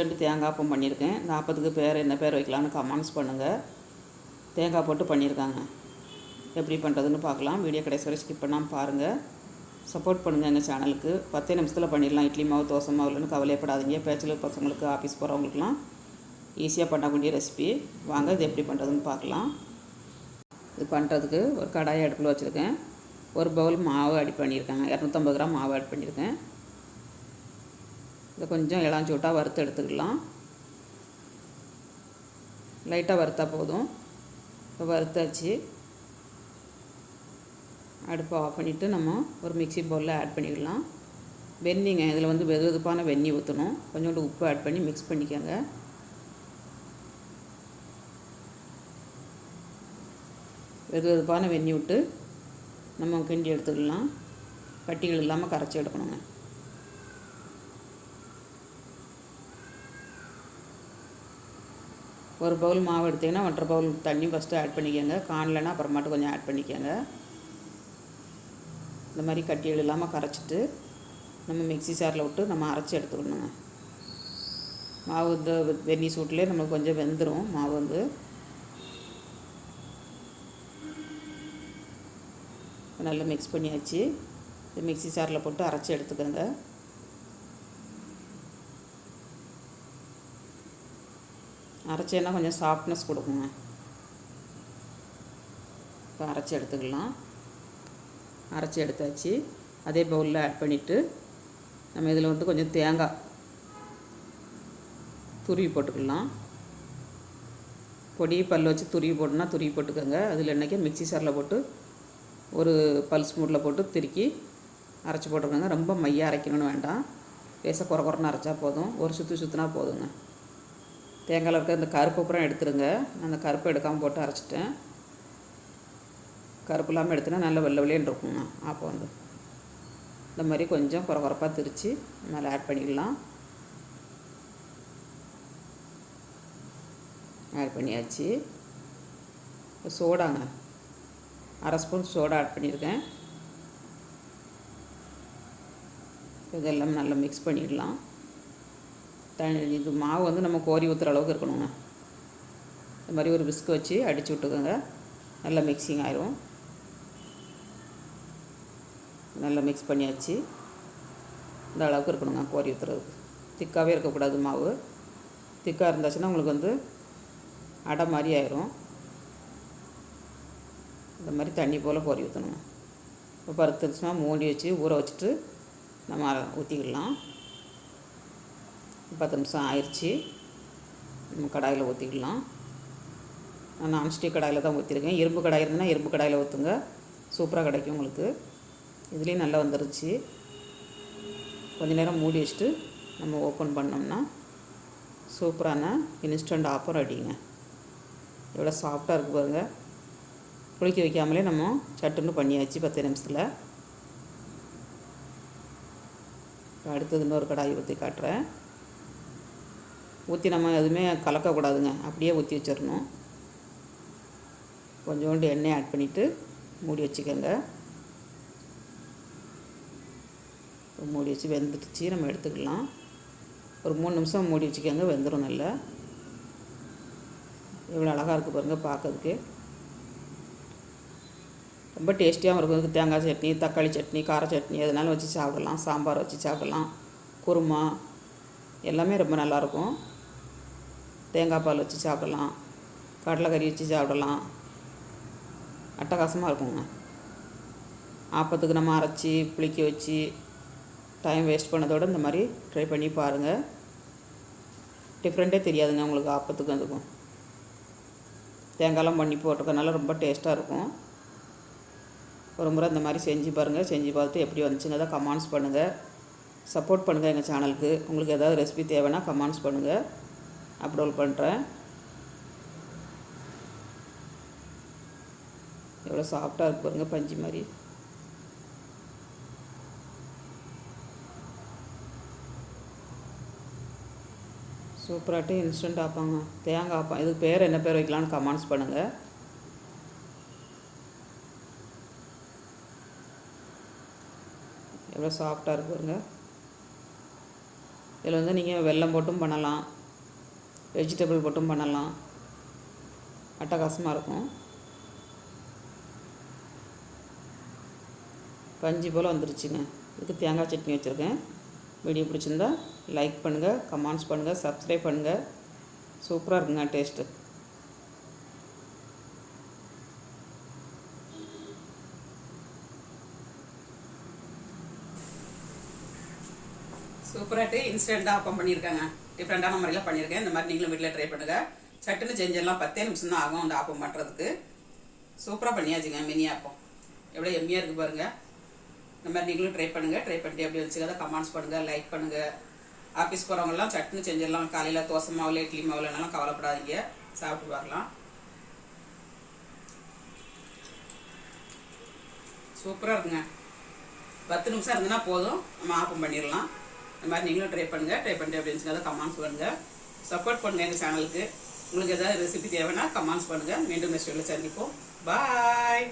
ரெண்டு தேங்காய் அப்பம் பண்ணியிருக்கேன். இந்த பேர் என்ன பேர் வைக்கலான்னு கமெண்ட்ஸ் பண்ணுங்கள் தேங்காய் போட்டு பண்ணியிருக்காங்க. எப்படி பண்ணுறதுன்னு பார்க்கலாம். வீடியோ கடைசி வரை ஸ்கிப் பண்ணாமல் பாருங்கள் சப்போர்ட் பண்ணுங்கள் எங்கள் சேனலுக்கு பத்தே நிமிஷத்தில் பண்ணிடலாம். இட்லி மாவு தோசை மாவுலன்னு கவலையப்படாதீங்க. பேச்சில் பசங்களுக்கு ஆஃபீஸ் போகிறவங்களுக்குலாம் ஈஸியாக பண்ணக்கூடிய ரெசிபி வாங்க இது எப்படி பண்ணுறதுன்னு பார்க்கலாம். இது பண்ணுறதுக்கு ஒரு கடாயை அடுப்பில் வச்சுருக்கேன். ஒரு பவுல் மாவு ஆட் பண்ணியிருக்காங்க. இரநூத்தம்பது கிராம் மாவு ஆட் பண்ணியிருக்கேன். இதை கொஞ்சம் இளஞ்சூட்டாக வறுத்து எடுத்துக்கலாம். லைட்டாக வறுத்தா போதும். இப்போ வறுத்தாச்சு. அடுப்பை ஆஃப் பண்ணிவிட்டு நம்ம ஒரு மிக்சி பவுலில் ஆட் பண்ணிக்கலாம். வெந்நிங்க இதில் வந்து வெது வெதுப்பான வெந்நி ஊற்றணும். கொஞ்சோண்டு உப்பு ஆட் பண்ணி மிக்ஸ் பண்ணிக்கோங்க. வெது வெதுப்பான வெந்நி விட்டு நம்ம கிண்டி எடுத்துக்கலாம். கட்டிகள் இல்லாமல் கரைச்சி எடுக்கணுங்க. ஒரு பவுல் மாவு எடுத்திங்கன்னா ஒன்றரை பவுல் தண்ணி ஃபஸ்ட்டு ஆட் பண்ணிக்கோங்க. காணலைன்னா அப்புறமாட்டு கொஞ்சம் ஆட் பண்ணிக்கோங்க. இந்த மாதிரி கட்டிகள் இல்லாமல் கரைச்சிட்டு நம்ம மிக்ஸி சாரில் விட்டு நம்ம அரைச்சி எடுத்துக்கணுங்க. மாவு இந்த வெந்நி சூட்லேயே நம்மளுக்கு கொஞ்சம் வெந்துடும் மாவு வந்து. நல்லா மிக்ஸ் பண்ணியாச்சு. இந்த மிக்ஸி சாரில் போட்டு அரைச்சி எடுத்துக்கோங்க. அரைச்சேன்னா கொஞ்சம் சாஃப்ட்னஸ் கொடுக்குங்க. இப்போ அரைச்சி எடுத்துக்கலாம். அரைச்சி எடுத்தாச்சு. அதே பவுலில் ஆட் பண்ணிவிட்டு நம்ம இதில் வந்து கொஞ்சம் தேங்காய் துருவி போட்டுக்கலாம். பொடி பல் வச்சு துருவி போட்டுனா துருவி போட்டுக்கோங்க. அதில் என்னைக்கு மிக்ஸி சாரில் போட்டு ஒரு பல்ஸ் மூடில் போட்டு திருக்கி அரைச்சி போட்டுக்கோங்க. ரொம்ப மையாக அரைக்கணும்னு வேண்டாம். பேச குறை குறைன்னு அரைச்சா போதும். ஒரு சுற்றி சுற்றினா போதுங்க. தேங்காயில் இருக்க இந்த கருப்பு அப்புறம் எடுத்துருங்க. அந்த கருப்பு எடுக்காமல் போட்டு அரைச்சிட்டேன். கருப்பு இல்லாமல் எடுத்துனா நல்லா வெள்ளை வெள்ளையன் இருக்குங்க அப்போ வந்து இந்த மாதிரி கொஞ்சம் குறை குறைப்பாக திரித்து மேலே ஆட் பண்ணிக்கலாம் ஆட் பண்ணியாச்சு. இப்போ சோடாங்க. அரை ஸ்பூன் சோடா ஆட் பண்ணியிருக்கேன். இதெல்லாம் நல்லா மிக்ஸ் பண்ணிடலாம். தண்ணி இது மாவு வந்து நம்ம கோரி ஊற்றுற அளவுக்கு இருக்கணுங்க. இந்த மாதிரி ஒரு பிஸ்கு வச்சு அடித்து விட்டுக்கோங்க. நல்லா மிக்சிங் ஆயிரும். நல்லா மிக்ஸ் பண்ணியாச்சு. இந்த அளவுக்கு இருக்கணுங்க கோரி ஊற்றுறதுக்கு திக்காகவே இருக்கக்கூடாது மாவு. திக்காக இருந்துச்சுன்னா உங்களுக்கு வந்து அடை மாதிரி ஆயிரும். இந்த மாதிரி தண்ணி போல் கோரி ஊற்றணுங்க இப்போ பருத்துச்சுன்னா மூடி வச்சு ஊற வச்சுட்டு நம்ம ஊற்றிக்கலாம் பத்து நிமிஷம் ஆயிடுச்சு நம்ம கடாயில் ஊற்றிக்கலாம் நான் நான்ஸ்டிக் கடாயில் தான் ஊற்றிருக்கேன் இரும்பு கடாய் இருந்ததுன்னா இரும்பு கடாயில் ஊற்றுங்க சூப்பராக கிடைக்கும் உங்களுக்கு. இதுலேயும் நல்லா வந்துருச்சு. கொஞ்ச நேரம் மூடி வச்சுட்டு நம்ம ஓப்பன் பண்ணோம்னா சூப்பரான இன்ஸ்டண்ட் ஆப்பர் அடிங்க. எவ்வளோ சாஃப்டாக இருக்குது பாருங்கள் புளிக்க வைக்காமலே நம்ம சட்டுன்னு பண்ணியாச்சு பத்து நிமிஷத்தில். அடுத்தது இன்னொரு கடாய் ஊற்றி காட்டுறேன். ஊற்றி நம்ம எதுவுமே கலக்கக்கூடாதுங்க. அப்படியே ஊற்றி வச்சிடணும். கொஞ்சோண்டு எண்ணெய் ஆட் பண்ணிவிட்டு மூடி வச்சுக்கோங்க. மூடி வச்சு வெந்துடுச்சு. நம்ம எடுத்துக்கலாம். ஒரு மூணு நிமிஷம் மூடி வச்சுக்கோங்க. வெந்துடும் நல்லா. எவ்வளோ அழகாக இருக்குது பாருங்கள் பார்க்கறதுக்கு. ரொம்ப டேஸ்டியாகவும் இருக்கும். இதுக்கு தேங்காய் சட்னி தக்காளி சட்னி கார சட்னி எதனாலும் வச்சு சாப்பிடலாம். சாம்பார் வச்சு சாப்பிடலாம். குருமா. எல்லாமே ரொம்ப நல்லாயிருக்கும் தேங்காய் பால் வச்சு சாப்பிடலாம். கடலைக்கறி வச்சு சாப்பிடலாம். அட்டகாசமாக இருக்குங்க. ஆப்பத்துக்கு நம்ம அரைச்சி புளிக்க வச்சு டைம் வேஸ்ட் பண்ணதோடு இந்த மாதிரி ட்ரை பண்ணி பாருங்கள் டிஃப்ரெண்ட்டே தெரியாதுங்க உங்களுக்கு ஆப்பத்துக்கும் அதுக்கும். தேங்காயெலாம் பண்ணி போட்டிருக்கனால ரொம்ப டேஸ்ட்டாக இருக்கும். ஒரு முறை இந்த மாதிரி செஞ்சு பாருங்கள் செஞ்சு பார்த்துட்டு எப்படி வந்துச்சுங்க அதை கமெண்ட்ஸ் பண்ணுங்கள் சப்போர்ட் பண்ணுங்கள் எங்கள் சேனலுக்கு உங்களுக்கு ஏதாவது ரெசிபி தேவைன்னா கமெண்ட்ஸ் பண்ணுங்கள் அப்லோட் பண்ணுறேன் எவ்வளோ சாஃப்டாக இருக்கு பாருங்கள் பஞ்சு மாதிரி. சூப்பராகட்டு இன்ஸ்டன்ட் ஆப்பாங்க. தேங்காய் ஆப்பம். இதுக்கு பேர் என்ன பேர் வைக்கலான்னு கமெண்ட்ஸ் பண்ணுங்கள் எவ்வளோ சாஃப்டாக இருக்குங்க இதில் வந்து நீங்கள் வெல்லம் போட்டும் பண்ணலாம். வெஜிடபிள் போட்டும் பண்ணலாம். அட்டகாசமாக இருக்கும். பஞ்சு போல் வந்துருச்சுங்க. இதுக்கு தேங்காய் சட்னி வச்சுருக்கேன். வீடியோ பிடிச்சிருந்தா லைக் பண்ணுங்கள் கமெண்ட்ஸ் பண்ணுங்கள் சப்ஸ்கிரைப் பண்ணுங்கள் சூப்பராக இருக்குங்க டேஸ்ட்டு சூப்பராகிட்டு இன்ஸ்டண்ட்டாக ஓப்பன் பண்ணியிருக்காங்க டிஃப்ரெண்ட்டான முறையில் பண்ணியிருக்கேன். இந்த மாதிரி நீங்களும் வீட்டில் ட்ரை பண்ணுங்கள் சட்டுன்னு செஞ்செல்லாம் பத்தே நிமிஷம் தான் ஆகும் அந்த ஆப்பம் பண்ணுறதுக்கு சூப்பராக பண்ணியாச்சுங்க மினி ஆப்பம். எவ்வளோ எம்மியாக இருக்குது பாருங்கள் இந்த மாதிரி நீங்களும் ட்ரை பண்ணுங்கள் ட்ரை பண்ணிட்டு எப்படி வச்சுக்காத கமெண்ட்ஸ் பண்ணுங்கள் லைக் பண்ணுங்கள் ஆஃபீஸ் போகிறவங்கலாம் சட்டுன்னு செஞ்சிடலாம் காலையில் தோசை மாவில் இட்லி மாவுலனாலும் கவலைப்படாதீங்க. சாப்பிட்டு பார்க்கலாம். சூப்பராக இருக்குங்க. பத்து நிமிஷம் இருந்ததுன்னா போதும். நம்ம ஆப்பம் பண்ணிடலாம். இந்த மாதிரி நீங்களும் ட்ரை பண்ணுங்கள் ட்ரை பண்ணிட்டு அப்படின்னு சொன்னால் கமெண்ட்ஸ் பண்ணுங்கள் சப்போர்ட் பண்ணுங்கள் எங்கள் சேனலுக்கு உங்களுக்கு ஏதாவது ரெசிபி தேவைன்னா கமெண்ட்ஸ் பண்ணுங்கள் மீண்டும் நெக்ஸ்ட் வீடியோவில் சந்திப்போம். பாய்